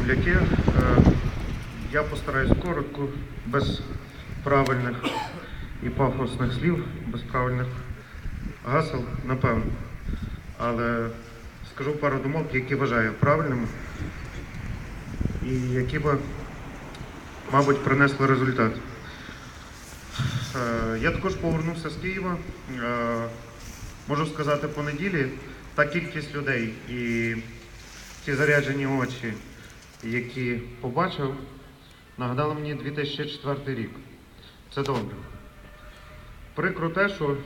земляки. Е, Я постараюсь коротко, без правильних і пафосних слів, без правильних гасел, напевно. Але скажу пару думок, які вважаю правильними і які би, мабуть, принесли результат. Е, Я також повернувся з Києва. Е, Можу сказати, по неділі та кількість людей і ті заряджені очі, які побачив, нагадали мені 2004 рік. Це добре. Прикро те, що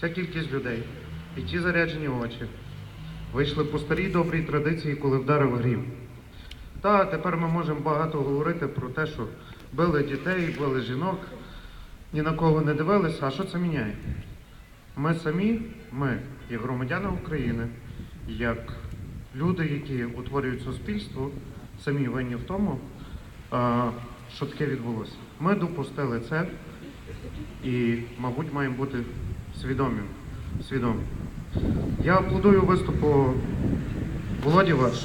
ця кількість людей і ті заряджені очі вийшли по старій добрій традиції, коли вдарив грім. Та тепер ми можемо багато говорити про те, що били дітей, били жінок, ні на кого не дивилися. А що це міняє? Ми самі, ми, як громадяни України, як люди, які утворюють суспільство, самі винні в тому, що таке відбулося. Ми допустили це і, мабуть, маємо бути свідомі. свідомі. Я аплодую виступу Володі ваш.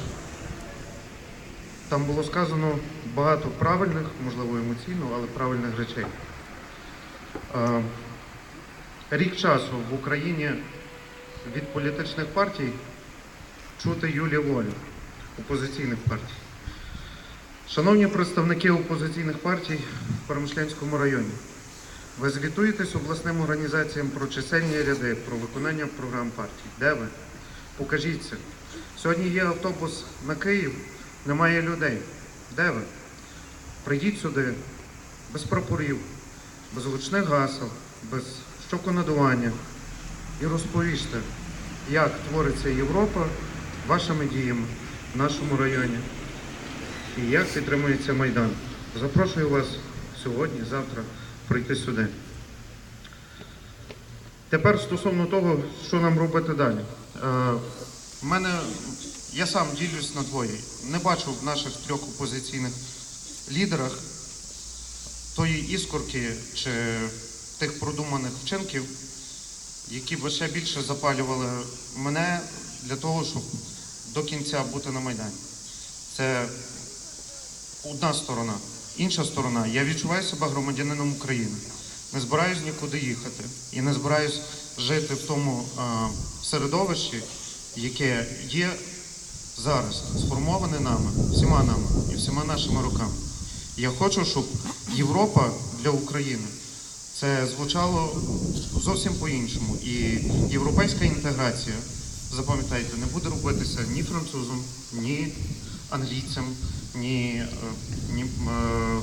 Там було сказано багато правильних, можливо, емоційно, але правильних речей. Е, Рік часу в Україні від політичних партій чути Юлі волю опозиційних партій. Шановні представники опозиційних партій в Перемишлянському районі, ви звітуєтесь обласним організаціям про чисельні ряди, про виконання програм партій. Де ви? Покажіться. Сьогодні є автобус на Київ, немає людей. Де ви? Прийдіть сюди без прапорів, без гучних гасел, без щоконадування і розповісти, як твориться Європа вашими діями в нашому районі і як підтримується Майдан. Запрошую вас сьогодні, завтра прийти сюди. Тепер стосовно того, що нам робити далі. Е, мене, я сам ділюсь на двоє. Не бачу в наших трьох опозиційних лідерах тої іскорки чи тих продуманих вчинків, які б ще більше запалювали мене для того, щоб до кінця бути на Майдані. Це одна сторона. Інша сторона, я відчуваю себе громадянином України. Не збираюсь нікуди їхати і не збираюсь жити в тому е, середовищі, яке є зараз сформоване нами, всіма нами і всіма нашими руками. Я хочу, щоб Європа для України це звучало зовсім по-іншому. І європейська інтеграція, запам'ятайте, не буде робитися ні французом, ні англійцем, ні, е, ні е,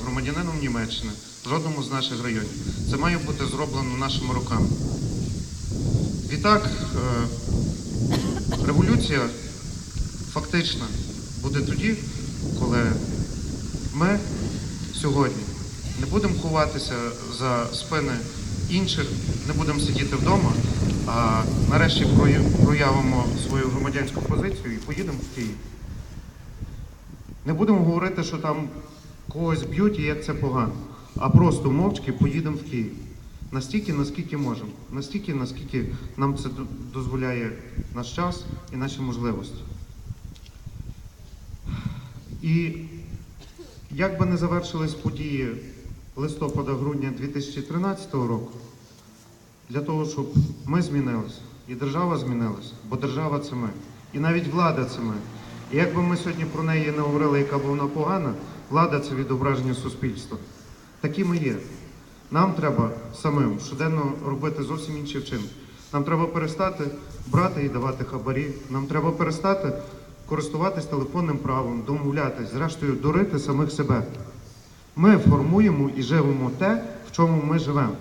громадянином Німеччини, жодному з наших районів. Це має бути зроблено нашими руками. Відтак, е, революція фактична буде тоді, коли ми сьогодні не будемо ховатися за спини інших, не будемо сидіти вдома, а нарешті проявимо свою громадянську позицію і поїдемо в Київ. Не будемо говорити, що там когось б'ють і як це погано, а просто мовчки поїдемо в Київ. Настільки, наскільки можемо, настільки, наскільки нам це дозволяє наш час і наші можливості. І як би не завершились події листопада-грудня 2013 року, для того, щоб ми змінилися і держава змінилася, бо держава це ми, і навіть влада це ми. І як би ми сьогодні про неї не говорили, яка б вона погана, влада це відображення суспільства. Такі ми є. Нам треба самим щоденно робити зовсім інші вчинки. Нам треба перестати брати і давати хабарі. Нам треба перестати користуватись телефонним правом, домовлятись, зрештою, дурити самих себе. Ми формуємо і живемо те, в чому ми живемо.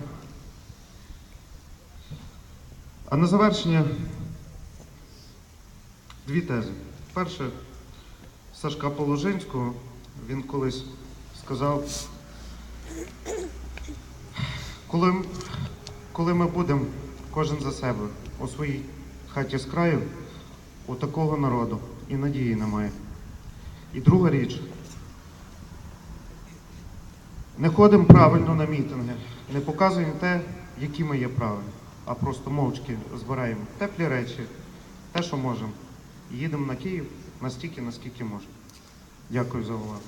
А на завершення дві тези. Перше, Сашка Положинського, він колись сказав, коли, коли ми будемо кожен за себе у своїй хаті з краю, у такого народу і надії немає. І друга річ, не ходимо правильно на мітинги, не показуємо те, які ми є правильні, а просто мовчки збираємо теплі речі, те, що можемо. Їдемо на Київ настільки, наскільки можемо. Дякую за увагу.